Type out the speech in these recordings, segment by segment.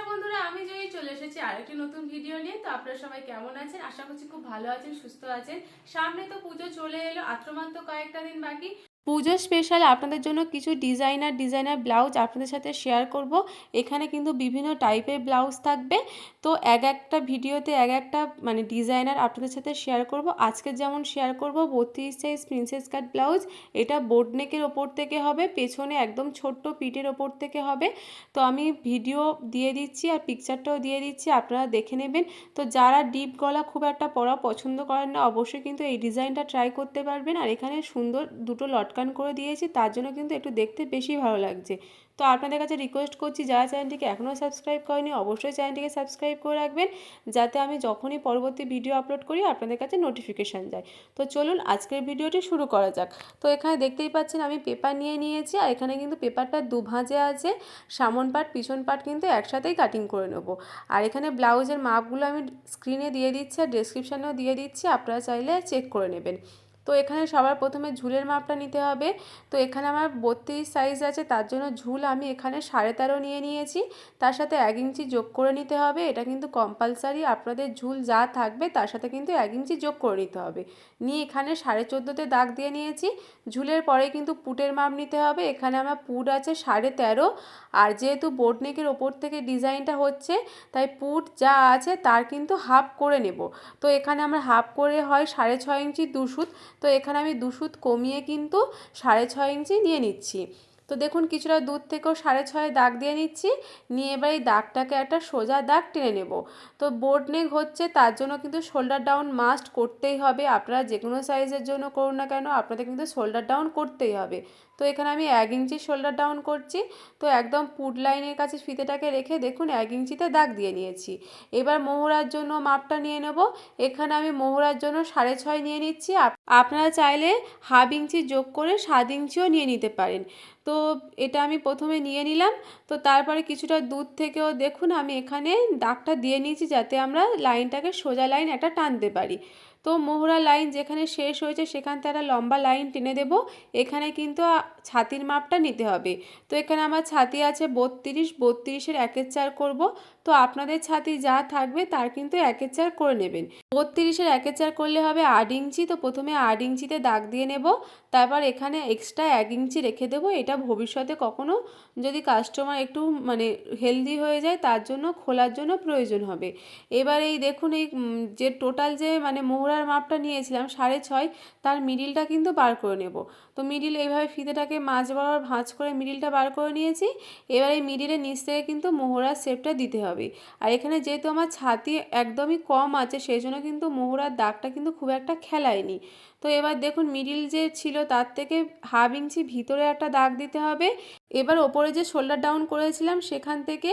নমস্কার বন্ধুরা, আমি জয়ী চলে এসেছি আরেকটি নতুন ভিডিও নিয়ে। তো আপনারা সবাই কেমন আছেন? আশা করছি খুব ভালো আছেন, সুস্থ আছেন। সামনে তো পুজো চলে এলো আত্রমাত্র কয়েকটা দিন বাকি। পুজো স্পেশাল আপনাদের জন্য কিছু ডিজাইনার ডিজাইনার ব্লাউজ আপনাদের সাথে শেয়ার করব। এখানে কিন্তু বিভিন্ন টাইপের ব্লাউজ থাকবে। তো এক একটা ভিডিওতে এক একটা মানে ডিজাইনার আপনাদের সাথে শেয়ার করব। আজকে যেমন শেয়ার করব বত্রিশ সাইজ প্রিন্সেস কাট ব্লাউজ এটা বোট নেকের ওপর থেকে হবে, পেছনে একদম ছোট্ট পিঠের ওপর থেকে হবে। তো আমি ভিডিও দিয়ে দিচ্ছি আর পিকচারটাও দিয়ে দিচ্ছি, আপনারা দেখে নেবেন। তো যারা ডিপ গলা খুব একটা পরা পছন্দ করেন না, অবশ্যই কিন্তু এই ডিজাইনটা ট্রাই করতে পারবেন। আর এখানে সুন্দর দুটো লটকান করে দিয়েছি, তার জন্য কিন্তু একটু দেখতে বেশি ভালো লাগছে। তো আপনাদের কাছে রিকোয়েস্ট করছি, যারা চ্যানেলটিকে এখনও সাবস্ক্রাইব করেনি, অবশ্যই চ্যানেলটিকে সাবস্ক্রাইব করে রাখবেন, যাতে আমি যখনই পরবর্তী ভিডিও আপলোড করি, আপনাদের কাছে নোটিফিকেশান যায়। তো চলুন, আজকের ভিডিওটি শুরু করা যাক। তো এখানে দেখতেই পাচ্ছেন, আমি পেপার নিয়ে নিয়েছি, আর এখানে কিন্তু পেপারটা দুভাঁজে আছে, সামন পাট পিছন পাট কিন্তু একসাথেই কাটিং করে নেব। আর এখানে ব্লাউজের মাপগুলো আমি স্ক্রিনে দিয়ে দিচ্ছি, আর ডেসক্রিপশানেও দিয়ে দিচ্ছি, আপনারা চাইলে চেক করে নেবেন। তো এখানে সবার প্রথমে ঝুলের মাপটা নিতে হবে। তো এখানে আমার বত্রিশ সাইজ আছে, তার জন্য ঝুল আমি এখানে সাড়ে তেরো নিয়ে নিয়েছি। তার সাথে এক ইঞ্চি যোগ করে নিতে হবে, এটা কিন্তু কম্পালসারি আপনাদের ঝুল যা থাকবে তার সাথে কিন্তু এক ইঞ্চি যোগ করে নিতে হবে। নিয়ে এখানে সাড়ে চোদ্দোতে দাগ দিয়ে নিয়েছি, ঝুলের পরে কিন্তু পুটের মাপ নিতে হবে, এখানে আমার পুট আছে সাড়ে তেরো। আর যেহেতু বোট নেকের ওপর থেকে ডিজাইনটা হচ্ছে, তাই পুট যা আছে তার কিন্তু হাফ করে নেব। তো এখানে আমরা হাফ করে হয় সাড়ে ছয় ইঞ্চি দুশুত তো এখানে আমি দুশুত কমিয়ে কিন্তু সাড়ে ছয় ইঞ্চি নিয়ে নিচ্ছি। তো দেখুন কিছুটা দূর থেকেও সাড়ে ছয় দাগ দিয়ে নিচ্ছি, নিয়ে এবার এই দাগটাকে একটা সোজা দাগ টেনে নেব। তো বোর্ড নেক হচ্ছে তার জন্য কিন্তু শোল্ডার ডাউন মাস্ট করতেই হবে। আপনারা যে কোনো সাইজের জন্য করুন না কেন, আপনাদের কিন্তু শোল্ডার ডাউন করতেই হবে। তো এখানে আমি এক ইঞ্চি শোল্ডার ডাউন করছি। তো একদম পুট লাইনের কাছে ফিতেটাকে রেখে দেখুন এক ইঞ্চিতে দাগ দিয়ে নিয়েছি। এবার মোহরার জন্য মাপটা নিয়ে নেব। এখানে আমি মোহরার জন্য সাড়ে ছয় নিয়ে নিচ্ছি। আপনারা চাইলে হাফ ইঞ্চি যোগ করে সাত ইঞ্চিও নিয়ে নিতে পারেন। তো এটা আমি প্রথমে নিয়ে নিলাম। তো তারপরে কিছুটা দূর থেকেও দেখুন আমি এখানে দাগটা দিয়ে নিয়েছি যাতে আমরা লাইনটাকে সোজা লাইন একটা টানতে পারি। তো মোহরা লাইন যেখানে শেষ হয়েছে সেখান থেকে একটা লম্বা লাইন টেনে দেব। এখানে কিন্তু ছাতির মাপটা নিতে হবে। তো এখানে আমার ছাতি আছে বত্রিশ, বত্রিশের একের চার করব। তো আপনাদের ছাতি যা থাকবে তার কিন্তু একের চার করে নেবেন। বত্রিশের একের চার করলে হবে আট ইঞ্চি। তো প্রথমে আট ইঞ্চিতে দাগ দিয়ে নেব। তারপর এখানে এক্সট্রা এক ইঞ্চি রেখে দেবো। এটা ভবিষ্যতে কখনো যদি কাস্টমার একটু মানে হেলদি হয়ে যায় তার জন্য খোলার জন্য প্রয়োজন হবে। এবার এই দেখুন এই যে টোটাল যে মানে মোহরার মাপটা নিয়েছিলাম সাড়ে ছয় তার মিডিলটা কিন্তু বার করে নেব। তো মিডিল এইভাবে ফিতেটাকে মাঝ বরাবর ভাঁজ করে মিডিলটা বার করে নিয়েছি। এবার এই মিডিলের নিচ থেকে কিন্তু মোহরার শেপটা দিতে হবে। আর এখানে যেহেতু আমার ছাতি একদমই কম আছে, সেই জন্য কিন্তু মোহরার দাগটা কিন্তু খুব একটা খেলায়নি। তো এবার দেখুন মিডিল যে ছিল তার থেকে হাফ ইঞ্চি ভিতরে একটা দাগ দিতে হবে। এবার ওপরে যে শোল্ডার ডাউন করেছিলাম সেখান থেকে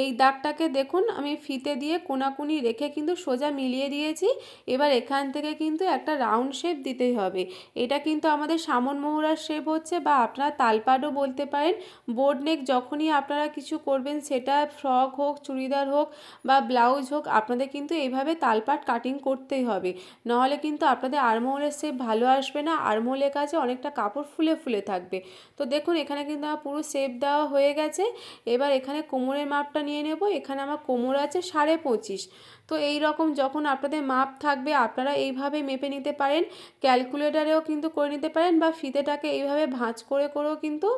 এই দাগটাকে দেখুন আমি ফিতে দিয়ে কোনাকুনি রেখে কিন্তু সোজা মিলিয়ে দিয়েছি। এবার এখান থেকে কিন্তু একটা রাউন্ড শেপ দিতেই হবে। এটা কিন্তু আমাদের সামন মোহরার শেপ হচ্ছে বা আপনারা তালপাটও বলতে পারেন। বোর্ড নেক যখনই আপনারা কিছু করবেন, সেটা ফ্রক হোক, চুড়িদার হোক বা ব্লাউজ হোক, আপনাদের কিন্তু এইভাবে তালপাট কাটিং করতেই হবে। নাহলে কিন্তু আপনাদের আরমোলের শেপ ভালো আসবে না আরমোলের কাছে অনেকটা কাপড় ফুলে ফুলে থাকবে। তো দেখুন, এখানে কিন্তু আমার পুরো শেপ দেওয়া হয়ে গেছে। এবার এখানে কোমরের মাপটা নিয়ে নেব। এখানে আমার কোমর আছে সাড়ে পঁচিশ। তো এই রকম যখন আপনাদের মাপ থাকবে, আপনারা এইভাবে মেপে নিতে পারেন। ক্যালকুলেটারেও কিন্তু করে নিতে পারেন বা ফিতেটাকে এইভাবে ভাঁজ করে করেও কিন্তু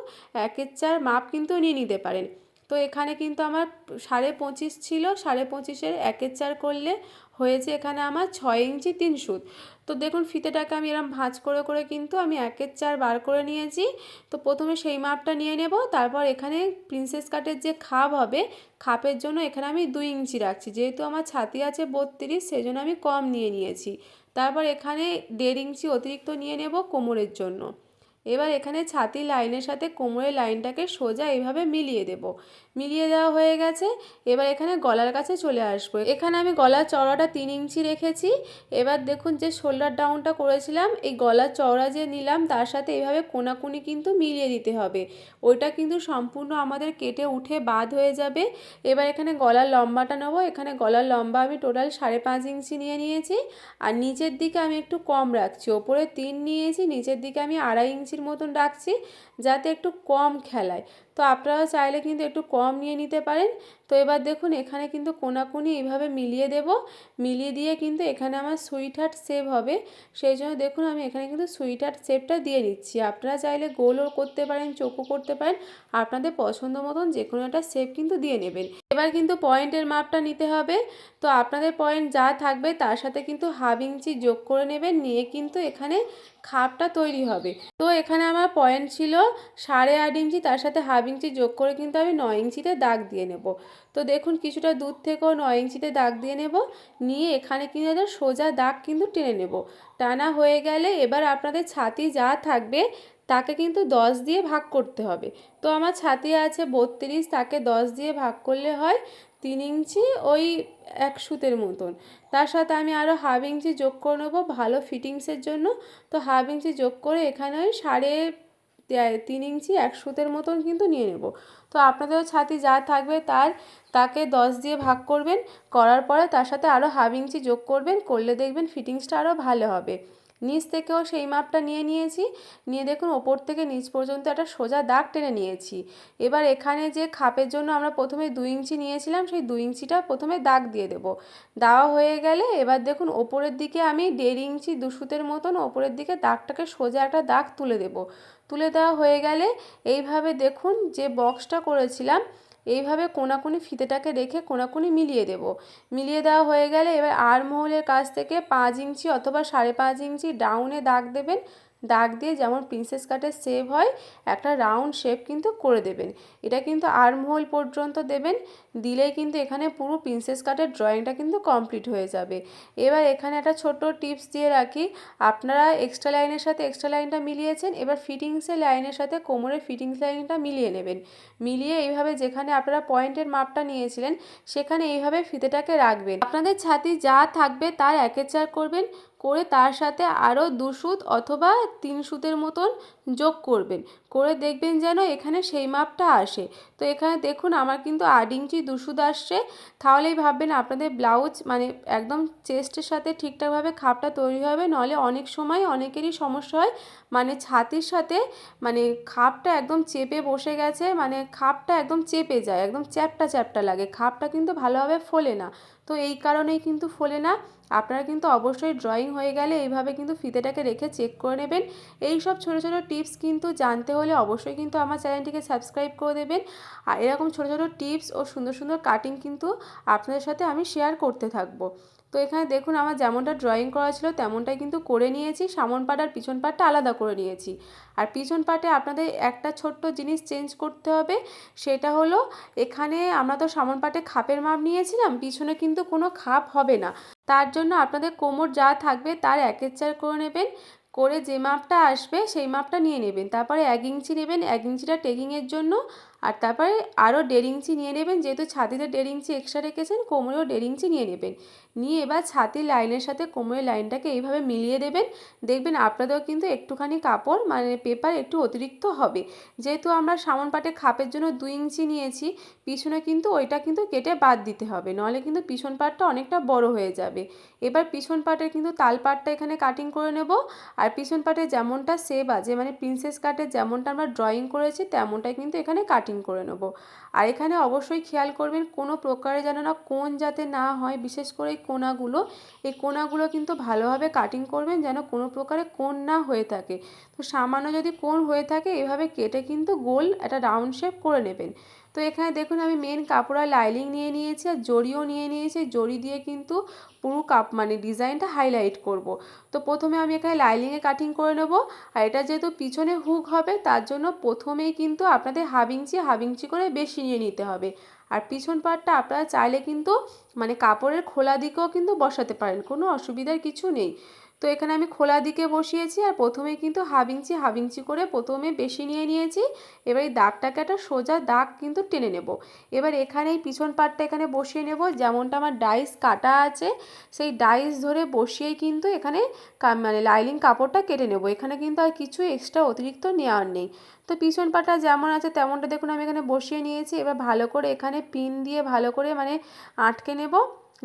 একের চার মাপ কিন্তু নিয়ে নিতে পারেন। তো এখানে কিন্তু আমার সাড়ে পঁচিশ ছিল, সাড়ে পঁচিশের একের চার করলে হয়েছে এখানে আমার ছয় ইঞ্চি তিন সুত। তো দেখুন ফিতেটাকে আমি এরম ভাঁজ করে করে কিন্তু আমি একের চার বার করে নিয়েছি। তো প্রথমে সেই মাপটা নিয়ে নেব, তারপর এখানে প্রিন্সেস কাটের যে খাপ হবে, খাপের জন্য এখানে আমি দুই ইঞ্চি রাখছি। যেহেতু আমার ছাতি আছে বত্রিশ সেই জন্য আমি কম নিয়ে নিয়েছি। তারপর এখানে দেড় ইঞ্চি অতিরিক্ত নিয়ে নেব কোমরের জন্য। এবার এখানে ছাতি লাইনের সাথে কোমরের লাইনটাকে সোজা এইভাবে মিলিয়ে দেব। মিলিয়ে দেওয়া হয়ে গেছে। এবার এখানে গলার কাছে চলে আসব। এখানে আমি গলার চওড়াটা তিন ইঞ্চি রেখেছি। এবার দেখুন যে শোল্ডার ডাউনটা করেছিলাম, এই গলার চওড়া যে নিলাম, তার সাথে এইভাবে কোনাকুনি কিন্তু মিলিয়ে দিতে হবে। ওইটা কিন্তু সম্পূর্ণ আমাদের কেটে উঠে বাদ হয়ে যাবে। এবার এখানে গলার লম্বাটা নেব। এখানে গলার লম্বা আমি টোটাল সাড়ে পাঁচ ইঞ্চি নিয়ে নিয়েছি। আর নিচের দিকে আমি একটু কম রাখছি। ওপরে তিন নিয়েছি, নিচের দিকে আমি আড়াই ইঞ্চির মতন রাখছি যাতে একটু কম খেলায়। তো আপনারা চাইলে কিন্তু একটু কম নিয়ে নিতে পারেন। তো এবার দেখুন, এখানে কিন্তু কোনাকুনি এইভাবে মিলিয়ে দেব। মিলিয়ে দিয়ে কিন্তু এখানে আমার সুইট হার্ট সেভ হবে। সেই জন্য দেখুন, আমি এখানে কিন্তু সুইট হার্ট শেপটা দিয়ে নিচ্ছি আপনারা চাইলে গোলও করতে পারেন, চোখও করতে পারেন। আপনাদের পছন্দ মতন যে কোনো একটা শেপ কিন্তু দিয়ে নেবেন। এবার কিন্তু পয়েন্টের মাপটা নিতে হবে। তো আপনাদের পয়েন্ট যা থাকবে তার সাথে কিন্তু হাফ ইঞ্চি যোগ করে নেবেন, নিয়ে কিন্তু এখানে খাপটা তৈরি হবে। তো এখানে আমার পয়েন্ট ছিল সাড়ে আট ইঞ্চি, তার সাথে হাফ ইঞ্চি যোগ করে কিন্তু আমি নয় ইঞ্চিতে দাগ দিয়ে নেব। তো দেখুন কিছুটা দূর থেকেও নয় ইঞ্চিতে দাগ দিয়ে নেব। নিয়ে এখানে কিন্তু সোজা দাগ কিন্তু টেনে নেব। টানা হয়ে গেলে এবার আপনাদের ছাতি যা থাকবে তাকে কিন্তু দশ দিয়ে ভাগ করতে হবে। তো আমার ছাতি আছে বত্রিশ, তাকে দশ দিয়ে ভাগ করলে হয় তিন ইঞ্চি ওই এক সুতের মতন। তার সাথে আমি আরও হাফ ইঞ্চি যোগ করে নেব ভালো ফিটিংসের জন্য। তো হাফ ইঞ্চি যোগ করে এখানে ওই সাড়ে তিন ইঞ্চি এক সুতের মতন কিন্তু নিয়ে নেব। তো আপনাদের ছাতি যা থাকবে তার, তাকে দশ দিয়ে ভাগ করবেন, করার পরে তার সাথে আরও হাফ ইঞ্চি যোগ করবেন, করলে দেখবেন ফিটিংসটা আরও ভালো হবে। নিচ থেকেও সেই মাপটা নিয়ে নিয়েছি। নিয়ে দেখুন, ওপর থেকে নিচ পর্যন্ত একটা সোজা দাগ টেনে নিয়েছি। এবার এখানে যে খাপের জন্য আমরা প্রথমে দুই ইঞ্চি নিয়েছিলাম, সেই দুই ইঞ্চিটা প্রথমে দাগ দিয়ে দেব। দেওয়া হয়ে গেলে এবার দেখুন, ওপরের দিকে আমি দেড় ইঞ্চি দুশুতের মতন ওপরের দিকে দাগটাকে সোজা একটা দাগ তুলে দেব। তুলে দেওয়া হয়ে গেলে এইভাবে দেখুন, যে বক্সটা করেছিলাম এইভাবে কোনাকুনি ফিতেটাকে রেখে কোনাকুনি মিলিয়ে দেব। মিলিয়ে দেওয়া হয়ে গেলে এবার আর মহলের কাছ থেকে পাঁচ ইঞ্চি অথবা সাড়ে পাঁচ ইঞ্চি ডাউনে দাগ দেবেন। দাগ দিয়ে যেমন প্রিন্সেস কাটের শেপ হয়, একটা রাউন্ড শেপ কিন্তু করে দেবেন। এটা কিন্তু আর্মহোল পর্যন্ত দেবেন, দিলেই কিন্তু এখানে পুরো প্রিন্সেস কাটের ড্রয়িংটা কিন্তু কমপ্লিট হয়ে যাবে। এবার এখানে একটা ছোট টিপস দিয়ে রাখি। আপনারা এক্সট্রা লাইনের সাথে এক্সট্রা লাইনটা মিলিয়েছেন, এবার ফিটিংসের লাইনের সাথে কোমরের ফিটিংস লাইনটা মিলিয়ে নেবেন। মিলিয়ে এইভাবে যেখানে আপনারা পয়েন্টের মাপটা নিয়েছিলেন, সেখানে এইভাবে ফিতেটাকে রাখবেন। আপনাদের ছাতি যা থাকবে তার একের চার করবেন করে তার সাথে আরও দু সুত অথবা তিন সুতের মতন যোগ করবেন। করে দেখবেন যেন এখানে সেই মাপটা আসে। তো এখানে দেখুন আমার কিন্তু আট ইঞ্চি দু সুত আসছে। তাহলেই ভাববেন আপনাদের ব্লাউজ মানে একদম চেস্টের সাথে ঠিকঠাকভাবে খাপটা তৈরি হবে নাহলে অনেক সময় অনেকেরই সমস্যা হয়। মানে ছাতির সাথে মানে খাপটা একদম চেপে বসে গেছে মানে খাপটা একদম চেপে যায়, একদম চ্যাপটা চ্যাপটা লাগে। খাপটা কিন্তু ভালোভাবে ফোলে না। তো এই কারণেই কিন্তু ফোলে না। আপনারা কিন্তু অবশ্যই ড্রয়িং হয়ে গেলে এইভাবে কিন্তু ফিতেটাকে রেখে চেক করে নেবেন। এই সব ছোটো ছোটো টিপস কিন্তু জানতে হলে অবশ্যই কিন্তু আমার চ্যানেলটিকে সাবস্ক্রাইব করে দেবেন। আর এরকম ছোটো ছোটো টিপস ও সুন্দর সুন্দর কাটিং কিন্তু আপনাদের সাথে আমি শেয়ার করতে থাকব। তো এখানে দেখুন আমার যেমনটা ড্রয়িং করা ছিল, তেমনটাই কিন্তু করে নিয়েছি। সামন পাট আর পিছন পাটটা আলাদা করে নিয়েছি। আর পিছন পাটে আপনাদের একটা ছোট্ট জিনিস চেঞ্জ করতে হবে, সেটা হলো এখানে আমরা তো সামন পাটে খাপের মাপ নিয়েছিলাম, পিছনে কিন্তু কোনো খাপ হবে না। তার জন্য আপনাদের কোমর যা থাকবে তার একের চার করে নেবেন, করে যে মাপটা আসবে সেই মাপটা নিয়ে নেবেন। তারপরে এক ইঞ্চি নেবেন, এক ইঞ্চিটা টেকিংয়ের জন্য। আর তারপরে আরও দেড় ইঞ্চি নিয়ে নেবেন, যেহেতু ছাতিতে দেড় ইঞ্চি এক্সট্রা রেখেছেন, কোমরেও দেড় ইঞ্চি নিয়ে নেবেন। নিয়ে এবার ছাতির লাইনের সাথে কোমরের লাইনটাকে এইভাবে মিলিয়ে দেবেন। দেখবেন আপনাদেরও কিন্তু একটুখানি কাপড় মানে পেপার একটু অতিরিক্ত হবে। যেহেতু আমরা সামন পাটে খাপের জন্য দুই ইঞ্চি নিয়েছি, পিছনে কিন্তু ওইটা কিন্তু কেটে বাদ দিতে হবে। নাহলে কিন্তু পিছন পাটটা অনেকটা বড় হয়ে যাবে। এবার পিছন পাটের কিন্তু তাল পাটটা এখানে কাটিং করে নেব। আর পিছন পাটে যেমনটা সেভ আছে মানে প্রিন্সেস কাটের যেমনটা আমরা ড্রয়িং করেছি, তেমনটাই কিন্তু এখানে কাটিং করে নেব। আর এখানে অবশ্যই খেয়াল করবেন কোনো প্রকারে যেন না কোন যাতে না হয়, বিশেষ করে এই কোনাগুলো। এই কোনাগুলো কিন্তু ভালোভাবে কাটিং করবেন যেন কোনো প্রকারে কোন না হয়ে থাকে। তো সামান্য যদি কোন হয়ে থাকে, এভাবে কেটে কিন্তু গোল একটা রাউন্ড শেপ করে নেবেন। তো এখানে দেখুন আমি মেন কাপড় আর লাইলিং নিয়ে নিয়েছি আর জড়িও নিয়ে নিয়েছি। জড়ি দিয়ে কিন্তু পুরো কাপ মানে ডিজাইনটা হাইলাইট করব। তো প্রথমে আমি এখানে লাইলিংয়ে কাটিং করে নেব। আর এটা যেহেতু পিছনে হুক হবে, তার জন্য প্রথমেই কিন্তু আপনাদের হাফ ইঞ্চি করে বেশি নিয়ে নিতে হবে। আর পিছন পাটটা আপনারা চাইলে কিন্তু মানে কাপড়ের খোলা দিকেও কিন্তু বসাতে পারেন, কোনো অসুবিধার কিছু নেই। তো এখানে আমি খোলা দিকে বসিয়েছি আর প্রথমে কিন্তু হাফ ইঞ্চি হাফ ইঞ্চি করে প্রথমে বেশি নিয়ে নিয়েছি। এবার এই দাগটাকে একটা সোজা দাগ কিন্তু টেনে নেব। এবার এখানে এই পিছন পাটটা এখানে বসিয়ে নেব। যেমনটা আমার ডাইস কাটা আছে, সেই ডাইস ধরে বসিয়েই কিন্তু এখানে মানে লাইলিং কাপড়টা কেটে নেব। এখানে কিন্তু আর কিছু এক্সট্রা অতিরিক্ত নেওয়ার নেই। তো পিছন পাটা যেমন আছে তেমনটা দেখুন আমি এখানে বসিয়ে নিয়েছি। এবার ভালো করে এখানে পিন দিয়ে ভালো করে মানে আটকে নেব।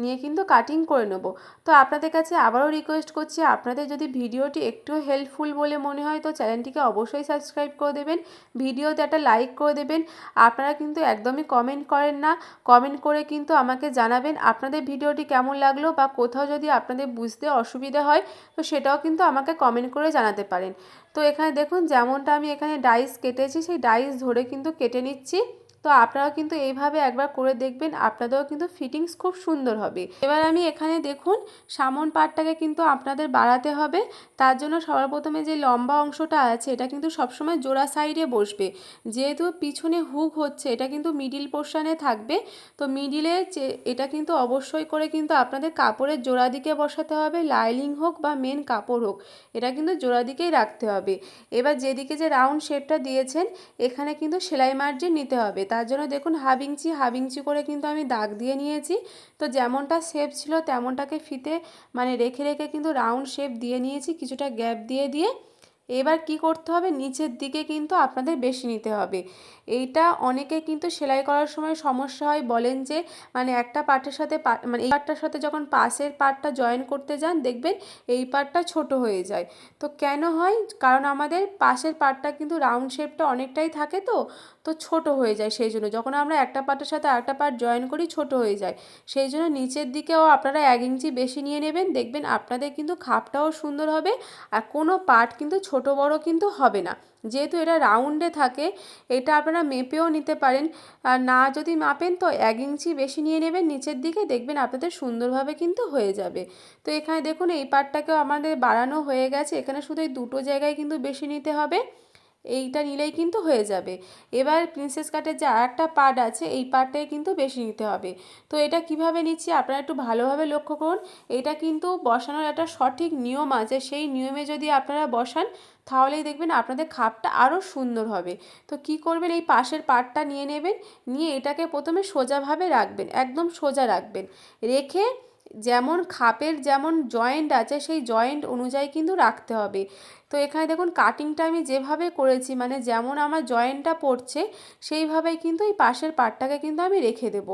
নিয়ে কিন্তু কাটিং করে নেব। তো আপনাদের কাছে আবারও রিকোয়েস্ট করছি, আপনাদের যদি ভিডিওটি একটু হেল্পফুল বলে মনে হয়, তো চ্যানেলটিকে অবশ্যই সাবস্ক্রাইব করে দেবেন, ভিডিওতে একটা লাইক করে দেবেন। আপনারা কিন্তু একদমই কমেন্ট করেন না কমেন্ট করে কিন্তু আমাকে জানাবেন আপনাদের ভিডিওটি কেমন লাগল বা কোথাও যদি আপনাদের বুঝতে অসুবিধা হয়, তো সেটাও কিন্তু আমাকে কমেন্ট করে জানাতে পারেন। তো এখানে দেখুন, যেমনটা আমি এখানে ডাইস কেটেছি, সেই ডাইস ধরে কিন্তু কেটে নিচ্ছি। তো আপনারাও কিন্তু এইভাবে একবার করে দেখবেন, আপনাদেরও কিন্তু ফিটিংস খুব সুন্দর হবে। এবার আমি এখানে দেখুন, সামন পাটটাকে কিন্তু আপনাদের বাড়াতে হবে। তার জন্য সবার প্রথমে যে লম্বা অংশটা আছে, এটা কিন্তু সবসময় জোড়া সাইডে বসবে। যেহেতু পিছনে হুক হচ্ছে, এটা কিন্তু মিডিল পোর্শানে থাকবে। তো মিডিলে এটা কিন্তু অবশ্যই করে কিন্তু আপনাদের কাপড়ের জোড়া দিকে বসাতে হবে লাইলিং হোক বা মেন কাপড় হোক, এটা কিন্তু জোড়া দিকেই রাখতে হবে। এবার যেদিকে যে রাউন্ড শেপটা দিয়েছেন, এখানে কিন্তু সেলাই মার্জিন নিতে হবে। তার জন্য দেখুন হাবিংচি হাবিংচি করে কিন্তু আমি দাগ দিয়ে নিয়েছি। তো যেমনটা শেপ ছিল তেমনটাকে ফিতে মানে রেখে রেখে কিন্তু রাউন্ড শেপ দিয়ে নিয়েছি, কিছুটা গ্যাপ দিয়ে দিয়ে এবার কি করতে হবে? নিচের দিকে কিন্তু আপনাদের বেশি নিতে হবে। এইটা অনেকে কিন্তু সেলাই করার সময় সমস্যা হয়। বলেন যে মানে একটা পার্টের সাথে মানে এই পার্টটার সাথে যখন পাশের পার্টটা জয়েন করতে যান, দেখবেন এই পার্টটা ছোট হয়ে যায়। তো কেন হয়? কারণ আমাদের পাশের পার্টটা কিন্তু রাউন্ড শেপটা অনেকটাই থাকে তো তো ছোট হয়ে যায় সেই জন্য যখন আমরা একটা পার্টের সাথে আরেকটা পার্ট জয়েন করি, ছোট হয়ে যায়। সেই জন্য নিচের দিকেও আপনারা এক ইঞ্চি বেশি নিয়ে নেবেন। দেখবেন আপনাদের কিন্তু খাপটাও সুন্দর হবে আর কোনো পার্ট কিন্তু ছোট বড় কিন্তু হবে না। যেহেতু এটা রাউন্ডে থাকে, এটা আপনারা মেপেও নিতে পারেন। আর না যদি মাপেন তো এক ইঞ্চি বেশি নিয়ে নেবেন, নিচের দিকে দেখবেন আপনাদের সুন্দরভাবে কিন্তু হয়ে যাবে। তো এখানে দেখুন, এই পারটাকেও আমাদের বাড়ানো হয়ে গেছে। এখানে শুধু এই দুটো জায়গায় কিন্তু বেশি নিতে হবে। এইটা নিলেই কিন্তু হয়ে যাবে। এবার প্রিন্সেস কাটের যে আর একটা পার্ট আছে, এই পার্টটাই কিন্তু বেশি নিতে হবে। তো এটা কীভাবে নিচ্ছি আপনারা একটু ভালোভাবে লক্ষ্য করুন। এটা কিন্তু বসানোর একটা সঠিক নিয়ম আছে। সেই নিয়মে যদি আপনারা বসান, তাহলেই দেখবেন আপনাদের খাপটা আরও সুন্দর হবে। তো কি করবেন? এই পাশের পার্টটা নিয়ে নেবেন। নিয়ে এটাকে প্রথমে সোজাভাবে রাখবেন, একদম সোজা রাখবেন। রেখে যেমন খাপের যেমন জয়েন্ট আছে, সেই জয়েন্ট অনুযায়ী কিন্তু রাখতে হবে। তো এখানে দেখুন কাটিংটা আমি যেভাবে করেছি মানে যেমন আমার জয়েন্টটা পড়ছে, সেইভাবেই কিন্তু এই পাশের পাটটাকে কিন্তু আমি রেখে দেব।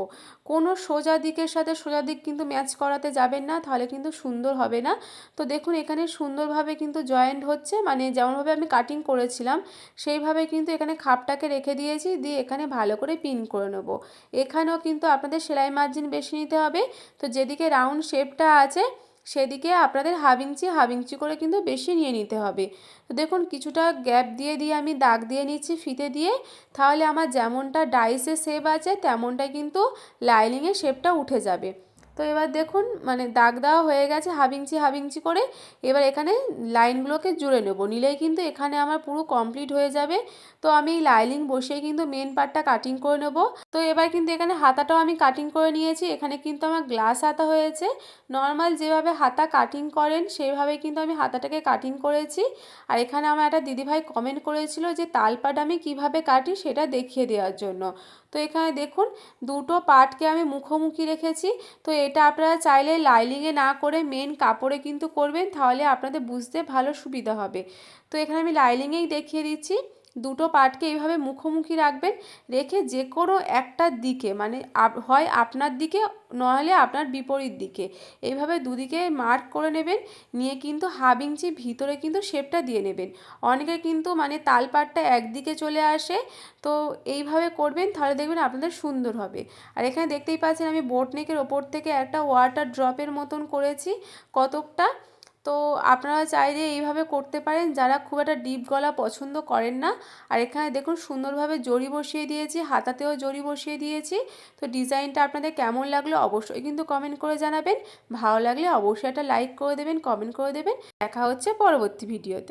কোনো সোজা দিকের সাথে সোজা দিক কিন্তু ম্যাচ করাতে যাবেন না, তাহলে কিন্তু সুন্দর হবে না। তো দেখুন এখানে সুন্দরভাবে কিন্তু জয়েন্ট হচ্ছে মানে যেমনভাবে আমি কাটিং করেছিলাম, সেইভাবে কিন্তু এখানে খাপটাকে রেখে দিয়েছি, দিয়ে এখানে ভালো করে পিন করে নেব। এখানেও কিন্তু আপনাদের সেলাই মার্জিন বেশি নিতে হবে। তো যেদিকে রাউন্ড শেপটা আছে সেদিকে আপনাদের হাফ ইঞ্চি হাফ ইঞ্চি করে কিন্তু বেশি নিয়ে নিতে হবে। তো দেখুন, কিছুটা গ্যাপ দিয়ে দিয়ে আমি দাগ দিয়ে নিচ্ছি ফিতে দিয়ে। তাহলে আমার যেমনটা ডাইসে শেপ আছে, তেমনটাই কিন্তু লাইনিংয়ের শেপটা উঠে যাবে। তো এবার দেখুন মানে দাগ দেওয়া হয়ে গেছে হাফ ইঞ্চি করে। এবার এখানে লাইনগুলোকে জুড়ে নেব। নিলেই কিন্তু এখানে আমার পুরো কমপ্লিট হয়ে যাবে। তো আমি এই লাইনিং বসিয়ে কিন্তু মেন পার্টটা কাটিং করে নেব। তো এবার কিন্তু এখানে হাতাটাও আমি কাটিং করে নিয়েছি। এখানে কিন্তু আমার গ্লাস হাতা হয়েছে। নর্মাল যেভাবে হাতা কাটিং করেন সেইভাবে কিন্তু আমি হাতাটাকে কাটিং করেছি। আর এখানে আমার একটা দিদিভাই কমেন্ট করেছিল যে তালপাট আমি কীভাবে কাটি সেটা দেখিয়ে দেওয়ার জন্য। তো এখানে দেখুন, দুটো পার্টকে আমি মুখোমুখি রেখেছি। তো এটা আপনারা চাইলে লাইলিংয়ে না করে মেন কাপড়ে কিন্তু করবেন, তাহলে আপনাদের বুঝতে ভালো সুবিধা হবে। তো এখানে আমি লাইলিংয়েই দেখিয়ে দিচ্ছি। দুটো পার্টকে এইভাবে মুখোমুখি রাখবেন, রেখে যে কোনো একটা দিকে মানে হয় আপনার দিকে, নইলে আপনার বিপরীত দিকে। এইভাবে দুদিকে মার্ক করে নেবেন, নিয়ে কিন্তু হাফ ইঞ্চি ভিতরে কিন্তু শেপটা দিয়ে নেবেন। অনেকে কিন্তু মানে তালপাটটা একদিকে চলে আসে, তো এইভাবে করবেন, তাহলে দেখবেন আপনাদের সুন্দর হবে। আর এখানে দেখতেই পাচ্ছেন আমি বোট নেকের ওপর থেকে একটা ওয়াটার ড্রপের মতন করেছি, কতকটা। তো আপনারা চাইলে এইভাবে করতে পারেন। যারা খুব একটা ডিপ গলা পছন্দ করেন না, আর এখানে দেখুন সুন্দরভাবে জড়ি বসিয়ে দিয়েছি, হাতাতেও জড়ি বসিয়ে দিয়েছি। তো ডিজাইনটা আপনাদের কেমন লাগল অবশ্যই কিন্তু কমেন্ট করে জানাবেন। ভালো লাগলে অবশ্যই একটা লাইক করে দেবেন, কমেন্ট করে দেবেন। দেখা হচ্ছে পরবর্তী ভিডিওতে।